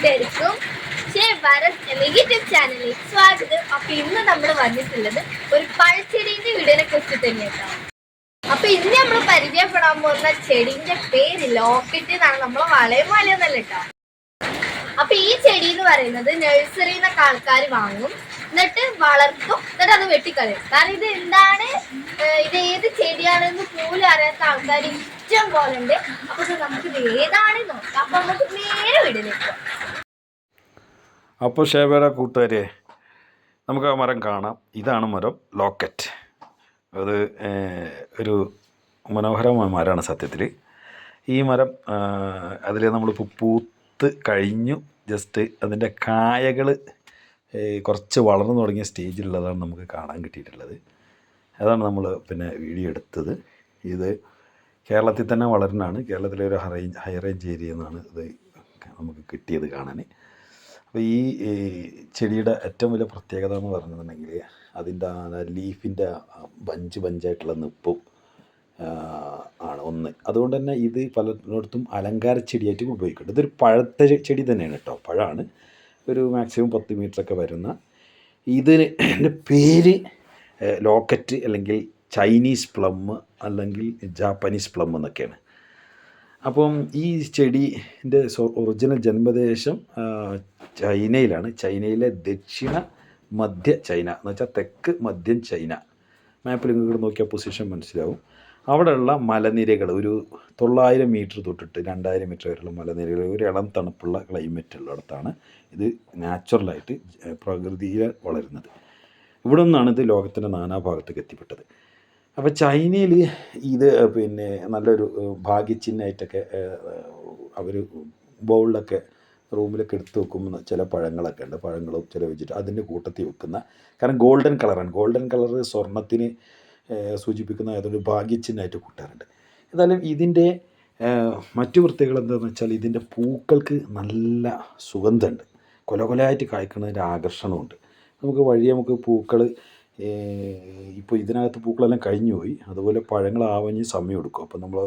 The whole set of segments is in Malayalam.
കൂട്ടുകാർക്കും ഷേ ഭാരത് എന്ന യൂട്യൂബ് ചാനലിൽ സ്വാഗതം. അപ്പൊ ഇന്ന് നമ്മൾ വന്നിട്ടുള്ളത് ഒരു പഴച്ചെടീന്റെ വീടിനെ കുറിച്ച് തന്നെയാണ് അപ്പൊ ഇന്ന് നമ്മൾ പരിചയപ്പെടാൻ പോകുന്ന ചെടീന്റെ പേര് ലോക്കറ്റ് എന്നാണ്. നമ്മളെ വളയം വളയെന്നല്ല കേട്ടോ. അപ്പൊ ഈ ചെടി എന്ന് പറയുന്നത് നഴ്സറിന്നൊക്കെ ആൾക്കാർ വാങ്ങും. എന്നിട്ട് വളർത്തും. എന്നിട്ട് അത് വെട്ടിക്കളയും. കാരണം ഇത് എന്താണ് ഇത് ഏത് ചെടിയാണെന്ന് പോലും അറിയാത്ത ആൾക്കാർ ഇഷ്ടം പോലെ ഉണ്ട്. അപ്പൊ നമുക്ക് ഇത് ഏതാണ് നോക്കാം. അപ്പൊ നമുക്ക് നേരെ വീടിലേക്ക് പോകാം. അപ്പോൾ ഷേബയുടെ കൂട്ടുകാരെ നമുക്ക് ആ മരം കാണാം. ഇതാണ് മരം ലോക്കറ്റ്. അത് ഒരു മനോഹരമായ മരമാണ് സത്യത്തിൽ ഈ മരം അതിൽ നമ്മൾ പൂത്ത് കഴിഞ്ഞു. ജസ്റ്റ് അതിന്റെ കായകൾ കുറച്ച് വളർന്നു തുടങ്ങിയ സ്റ്റേജിലുള്ളതാണ് നമുക്ക് കാണാൻ കിട്ടിയിട്ടുള്ളത്. അതാണ് നമ്മൾ പിന്നെ വീഡിയോ എടുത്തത്. ഇത് കേരളത്തിൽ തന്നെ വളരുന്നതാണ്. കേരളത്തിലെ ഒരു ഹൈ ഹൈ റേഞ്ച് ഏരിയ എന്നാണ് ഇത് നമുക്ക് കിട്ടിയത് കാണാൻ അപ്പോൾ ഈ ചെടിയുടെ ഏറ്റവും വലിയ പ്രത്യേകത എന്ന് പറഞ്ഞിട്ടുണ്ടെങ്കിൽ അതിന്റെ ലീഫിന്റെ ബഞ്ച് ബഞ്ചായിട്ടുള്ള നിപ്പും ആണ് ഒന്ന്. അതുകൊണ്ട് തന്നെ ഇത് പലയിടത്തും അലങ്കാര ചെടിയായിട്ടും ഉപയോഗിക്കുന്നുണ്ട്. ഇതൊരു പഴത്തെ ചെടി തന്നെയാണ് കേട്ടോ. പഴമാണ് ഒരു മാക്സിമം പത്ത് മീറ്ററൊക്കെ വരുന്ന ഇതിന് പേര് ലോക്കറ്റ് അല്ലെങ്കിൽ ചൈനീസ് പ്ലം അല്ലെങ്കിൽ ജാപ്പനീസ് പ്ലം എന്നൊക്കെയാണ്. അപ്പം ഈ ചെടീന്റെ ഒറിജിനൽ ജന്മദേശം ചൈനയിലാണ്. ചൈനയിലെ ദക്ഷിണ മധ്യ ചൈന എന്ന് വെച്ചാൽ തെക്ക് മധ്യൻ ചൈന. മാപ്പിൽ ഇങ്ങോട്ട് നോക്കിയാൽ പൊസിഷൻ മനസ്സിലാവും. അവിടെയുള്ള മലനിരകൾ ഒരു തൊള്ളായിരം മീറ്റർ തൊട്ടിട്ട് രണ്ടായിരം മീറ്റർ വരെയുള്ള മലനിരകൾ ഒരു ഇളം തണുപ്പുള്ള ക്ലൈമറ്റ് ഉള്ളിടത്താണ് ഇത് നാച്ചുറലായിട്ട് പ്രകൃതിയിൽ വളരുന്നത്. ഇവിടെ നിന്നാണ് ഇത് ലോകത്തിന്റെ നാനാഭാഗത്തേക്ക് എത്തിപ്പെട്ടത്. അപ്പോൾ ചൈനയിൽ ഇത് പിന്നെ നല്ലൊരു ഭാഗ്യചിഹ്നമായിട്ടൊക്കെ അവർ ബൗളിലൊക്കെ റൂമിലൊക്കെ എടുത്ത് വെക്കുമ്പോൾ ചില പഴങ്ങളൊക്കെ ഉണ്ട്. പഴങ്ങളും ചില വെച്ചിട്ട് അതിന്റെ കൂട്ടത്തിൽ വെക്കുന്ന കാരണം ഗോൾഡൻ കളറാണ്. ഗോൾഡൻ കളർ സ്വർണത്തിന് സൂചിപ്പിക്കുന്ന ഏതൊരു ഭാഗ്യചിഹ്നമായിട്ട് കൂട്ടാറുണ്ട്. എന്നാലും ഇതിന്റെ മറ്റു വൃത്തികൾ എന്താണെന്ന് വെച്ചാൽ ഇതിന്റെ പൂക്കൾക്ക് നല്ല സുഗന്ധമുണ്ട്. കൊല കൊലയായിട്ട് കായ്ക്കുന്നതിന്റെ ആകർഷണമുണ്ട്. നമുക്ക് വഴി നമുക്ക് പൂക്കൾ ഇപ്പോൾ ഇതിനകത്ത് പൂക്കളെല്ലാം കഴിഞ്ഞു പോയി അതുപോലെ പഴങ്ങൾ ആവഞ്ഞ് സമയം എടുക്കും. അപ്പോൾ നമ്മൾ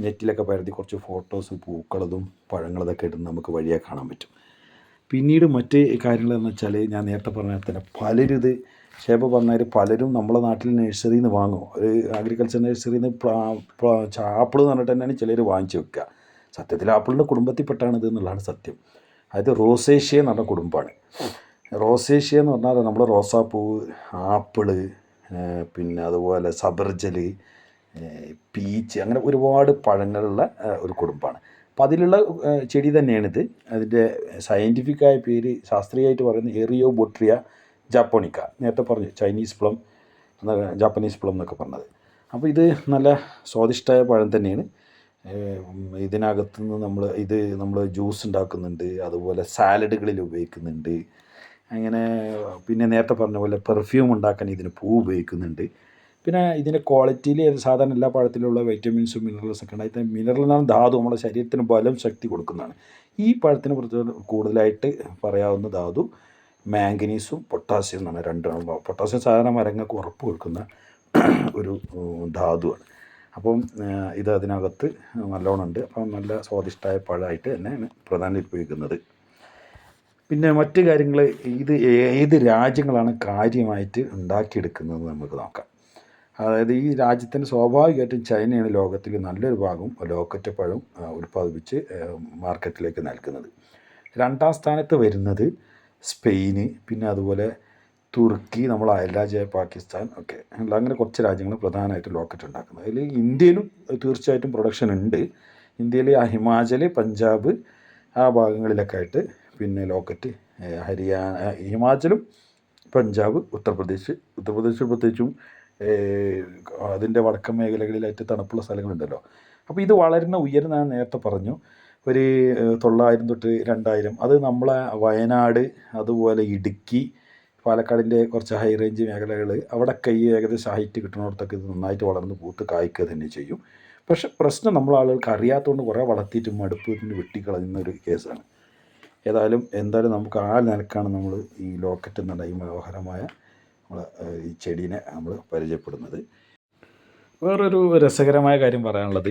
നെറ്റിലൊക്കെ പരതി കുറച്ച് ഫോട്ടോസ് പൂക്കളതും പഴങ്ങളതൊക്കെ ഇടുന്ന നമുക്ക് വഴിയെ കാണാൻ പറ്റും. പിന്നീട് മറ്റ് കാര്യങ്ങളെന്ന് വെച്ചാൽ ഞാൻ നേരത്തെ പറഞ്ഞ തന്നെ പലരും ഇത് ഷേബ പറഞ്ഞാൽ പലരും നമ്മളെ നാട്ടിൽ നഴ്സറിയിൽ നിന്ന് വാങ്ങും. ഒരു അഗ്രികൾച്ചർ നഴ്സറിയിൽ നിന്ന് ആപ്പിൾ എന്ന് പറഞ്ഞിട്ട് തന്നെയാണ് ചിലർ വാങ്ങിച്ചു വെക്കുക സത്യത്തിൽ ആപ്പിളിന്റെ ഇത് എന്നുള്ളതാണ് സത്യം. അതായത് റോസേഷ്യ എന്ന് പറഞ്ഞ കുടുംബമാണ് റോസേഷ്യ എന്ന് പറഞ്ഞാൽ നമ്മൾ റോസാപ്പൂവ് ആപ്പിൾ പിന്നെ അതുപോലെ സബർജൽ പീച്ച് അങ്ങനെ ഒരുപാട് പഴങ്ങളുള്ള ഒരു കുടുംബമാണ് അപ്പോൾ അതിലുള്ള ചെടി തന്നെയാണിത്. അതിന്റെ സയന്റിഫിക്കായ പേര് ശാസ്ത്രീയമായിട്ട് പറയുന്നത് എറിയോ ബൊട്രിയ ജാപ്പോണിക്ക. നേരത്തെ പറഞ്ഞു ചൈനീസ് പ്ലം ജാപ്പനീസ് പ്ലം എന്നൊക്കെ പറഞ്ഞത്. അപ്പോൾ ഇത് നല്ല സ്വാദിഷ്ടമായ പഴം തന്നെയാണ്. ഇതിനകത്ത് നിന്ന് നമ്മൾ ഇത് നമ്മൾ ജ്യൂസ് ഉണ്ടാക്കുന്നുണ്ട് അതുപോലെ സാലഡുകളിൽ ഉപയോഗിക്കുന്നുണ്ട്. അങ്ങനെ പിന്നെ നേരത്തെ പറഞ്ഞ പോലെ പെർഫ്യൂം ഉണ്ടാക്കാൻ ഇതിന് പൂ ഉപയോഗിക്കുന്നുണ്ട്. പിന്നെ ഇതിന്റെ ക്വാളിറ്റിയിൽ സാധാരണ എല്ലാ പഴത്തിലുള്ള വൈറ്റമിൻസും മിനറൽസും ഒക്കെ ഉണ്ട് അതിൽ മിനറൽ എന്നാണ് ധാതു. നമ്മുടെ ശരീരത്തിന് ബലം ശക്തി കൊടുക്കുന്നതാണ്. ഈ പഴത്തിനെ കുറിച്ച് കൂടുതലായിട്ട് പറയാവുന്ന ധാതു മാംഗനീസും പൊട്ടാസ്യം എന്നാണ് രണ്ടാണ് പൊട്ടാസ്യം സാധാരണ മരങ്ങൾക്ക് ഉറപ്പ് കൊടുക്കുന്ന ഒരു ധാതുവാണ്. അപ്പം ഇത് അതിനകത്ത് നല്ലോണം ഉണ്ട്. അപ്പം നല്ല സ്വാദിഷ്ടമായ പഴമായിട്ട് തന്നെയാണ് പ്രധാനം ഉപയോഗിക്കുന്നത്. പിന്നെ മറ്റ് കാര്യങ്ങൾ ഇത് ഏത് രാജ്യങ്ങളാണ് കാര്യമായിട്ട് ഉണ്ടാക്കിയെടുക്കുന്നത് നമുക്ക് നോക്കാം. അതായത് ഈ രാജ്യത്തിന് സ്വാഭാവികമായിട്ടും ചൈനയാണ് ലോകത്തിൽ നല്ലൊരു ഭാഗം ലോക്കറ്റ് പഴം ആ, ഉൽപ്പാദിപ്പിച്ച് മാർക്കറ്റിലേക്ക് നൽകുന്നത്. രണ്ടാം സ്ഥാനത്ത് വരുന്നത് സ്പെയിന് പിന്നെ അതുപോലെ തുർക്കി നമ്മൾ അയൽരാജ്യമായ പാകിസ്ഥാൻ ഒക്കെ. അങ്ങനെ കുറച്ച് രാജ്യങ്ങൾ പ്രധാനമായിട്ട് ലോക്കറ്റ് ഉണ്ടാക്കുന്നത് അതിൽ ഇന്ത്യയിലും തീർച്ചയായിട്ടും പ്രൊഡക്ഷൻ ഉണ്ട്. ഇന്ത്യയിൽ ആ ഹിമാചൽ പഞ്ചാബ് ആ ഭാഗങ്ങളിലൊക്കെ ആയിട്ട് പിന്നെ ലോക്കറ്റ് ഹരിയാന ഹിമാചലും പഞ്ചാബ് ഉത്തർപ്രദേശ് ഉത്തർപ്രദേശ് പ്രത്യേകിച്ചും അതിന്റെ വടക്കൻ മേഖലകളിലായിട്ട് തണുപ്പുള്ള സ്ഥലങ്ങളുണ്ടല്ലോ. അപ്പോൾ ഇത് വളരുന്ന ഉയരുന്ന നേരത്തെ പറഞ്ഞു. ഒരു തൊള്ളായിരം തൊട്ട് രണ്ടായിരം. അത് നമ്മളെ വയനാട് അതുപോലെ ഇടുക്കി പാലക്കാടിന്റെ കുറച്ച് ഹൈ റേഞ്ച് മേഖലകൾ അവിടെ ഈ ഏകദേശം ഹൈറ്റ് കിട്ടുന്നിടത്തൊക്കെ ഇത് നന്നായിട്ട് വളർന്ന് പൂത്ത് കായ്ക്കുക തന്നെ ചെയ്യും. പക്ഷെ പ്രശ്നം നമ്മൾ ആളുകൾക്ക് അറിയാത്തതുകൊണ്ട് കുറേ വളർത്തിയിട്ട് മടുപ്പ് പിന്നെ വെട്ടിക്കളയുന്ന ഒരു കേസാണ്. ഏതായാലും എന്തായാലും നമുക്ക് ആ നിലക്കാണ് നമ്മൾ ഈ ലോക്കറ്റ് എന്നുള്ള ഈ മനോഹരമായ നമ്മൾ ഈ ചെടീനെ നമ്മൾ പരിചയപ്പെടുന്നത്. വേറൊരു രസകരമായ കാര്യം പറയാനുള്ളത്.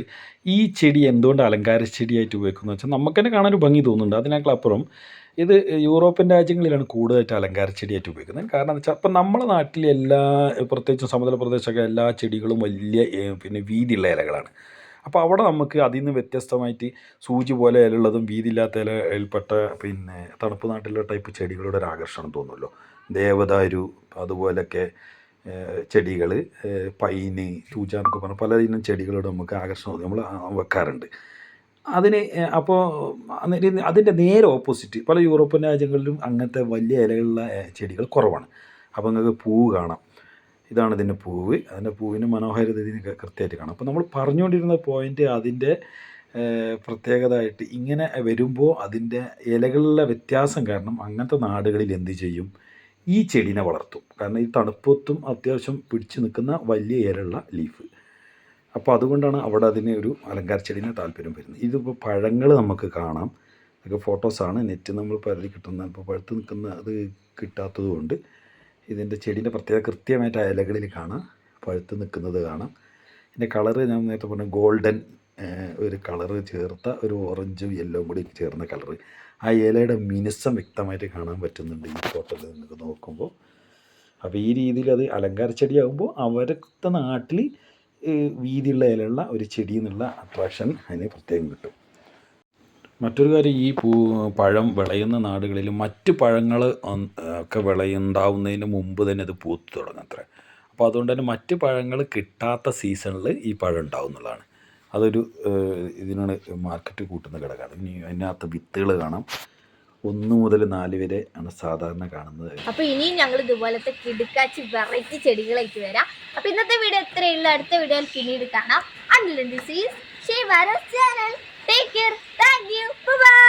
ഈ ചെടി എന്തുകൊണ്ട് അലങ്കാര ചെടിയായിട്ട് ഉപയോഗിക്കുന്നത് വെച്ചാൽ നമുക്ക് തന്നെ കാണാൻ ഒരു ഭംഗി തോന്നുന്നുണ്ട്. അതിനേക്കാളപ്പുറം ഇത് യൂറോപ്യൻ രാജ്യങ്ങളിലാണ് കൂടുതലായിട്ട് അലങ്കാര ചെടിയായിട്ട് ഉപയോഗിക്കുന്നത്. കാരണം എന്ന് വെച്ചാൽ അപ്പം നമ്മുടെ നാട്ടിലെ എല്ലാ പ്രത്യേകിച്ചും സമതല പ്രദേശമൊക്കെ എല്ലാ ചെടികളും വലിയ പിന്നെ വീതിയുള്ള ഇലകളാണ്. അപ്പോൾ അവിടെ നമുക്ക് അതിൽ നിന്ന് വ്യത്യസ്തമായിട്ട് സൂചി പോലെ ഇലയുള്ളതും വീതിയില്ലാത്ത ഇലയിൽപ്പെട്ട പിന്നെ തണുപ്പ് നാട്ടിലുള്ള ടൈപ്പ് ചെടികളുടെ ഒരു ആകർഷണം തോന്നുമല്ലോ. ദേവദാരു അതുപോലൊക്കെ ചെടികൾ പൈന് ചൂച്ച എന്നൊക്കെ പറഞ്ഞ പലതിനും ചെടികളോട് നമുക്ക് ആകർഷണം നമ്മൾ വെക്കാറുണ്ട്. അതിന് അപ്പോൾ അതിന്റെ നേരെ ഓപ്പോസിറ്റ് പല യൂറോപ്യൻ രാജ്യങ്ങളിലും അങ്ങനത്തെ വലിയ ഇലകളുള്ള ചെടികൾ കുറവാണ്. അപ്പോൾ നിങ്ങൾക്ക് പൂവ് കാണാം. ഇതാണ് ഇതിന്റെ പൂവ്. അതിന്റെ പൂവിന് മനോഹാരിത ഇതിന് കൃത്യമായിട്ട് കാണാം. അപ്പോൾ നമ്മൾ പറഞ്ഞുകൊണ്ടിരുന്ന പോയിന്റ് അതിന്റെ പ്രത്യേകത ആയിട്ട് ഇങ്ങനെ വരുമ്പോൾ അതിന്റെ ഇലകളിലെ വ്യത്യാസം കാരണം അങ്ങനത്തെ നാടുകളിൽ എന്ത് ചെയ്യും? ഈ ചെടീനെ വളർത്തും. കാരണം ഈ തണുപ്പത്തും അത്യാവശ്യം പിടിച്ചു നിൽക്കുന്ന വലിയ ഏരുള്ള ലീഫ് അപ്പോൾ അതുകൊണ്ടാണ് അവിടെ അതിന് ഒരു അലങ്കാര ചെടീനെ താല്പര്യം വരുന്നത്. ഇതിപ്പോൾ പഴങ്ങൾ നമുക്ക് കാണാം. ഇതൊക്കെ ഫോട്ടോസാണ് നെറ്റ് നമ്മൾ പരതി കിട്ടുന്ന ഇപ്പോൾ പഴുത്ത് നിൽക്കുന്ന അത് കിട്ടാത്തത് കൊണ്ട് ഇതിന്റെ ചെടീന്റെ പ്രത്യേക കൃത്യമായിട്ട് ഇലകളിൽ കാണാം. പഴുത്ത് നിൽക്കുന്നത് കാണാം. ഇതിന്റെ കളറ് ഞാൻ നേരത്തെ പറഞ്ഞ ഗോൾഡൻ ഒരു കളറ് ചേർത്ത ഒരു ഓറഞ്ചും യെല്ലോ കൂടി ചേർന്ന കളറ് ആ ഇലയുടെ മിനുസം വ്യക്തമായിട്ട് കാണാൻ പറ്റുന്നുണ്ട് ഈ ഫോട്ടോയിൽ നിങ്ങൾക്ക് നോക്കുമ്പോൾ. അപ്പോൾ ഈ രീതിയിൽ അത് അലങ്കാര ചെടിയാകുമ്പോൾ അവരുടെ നാട്ടിൽ വീതിയുള്ള ഇലയുള്ള ഒരു ചെടി എന്നുള്ള അട്രാക്ഷൻ അതിന് പ്രത്യേകം കിട്ടും. മറ്റൊരു കാര്യം ഈ പൂ പഴം വിളയുന്ന നാടുകളിൽ മറ്റ് പഴങ്ങൾ ഒക്കെ വിളയുണ്ടാവുന്നതിന് മുമ്പ് തന്നെ അത് പൂത്ത് തുടങ്ങും അത്ര. അപ്പോൾ അതുകൊണ്ട് തന്നെ മറ്റ് പഴങ്ങൾ കിട്ടാത്ത സീസണിൽ ഈ പഴം ഉണ്ടാവും എന്നുള്ളതാണ് അതൊരു ഇതിനാണ് മാർക്കറ്റ് കൂട്ടുന്ന ഘടകമാണ്. ഇനി അതിനകത്ത് വിത്തുകൾ കാണാം. ഒന്ന് മുതൽ നാല് വരെ ആണ് സാധാരണ കാണുന്നത്. അപ്പൊ ഇനിയും ഞങ്ങൾ ഇതുപോലത്തെ കിടുക്കാച്ചി വെറൈറ്റി ചെടികളേക്ക് വരാം. അപ്പൊ ഇന്നത്തെ വീഡിയോ ഇത്രയേ ഉള്ളു. അടുത്ത വീഡിയോയിൽ പിന്നീട് കാണാം. Channel take care thank you bye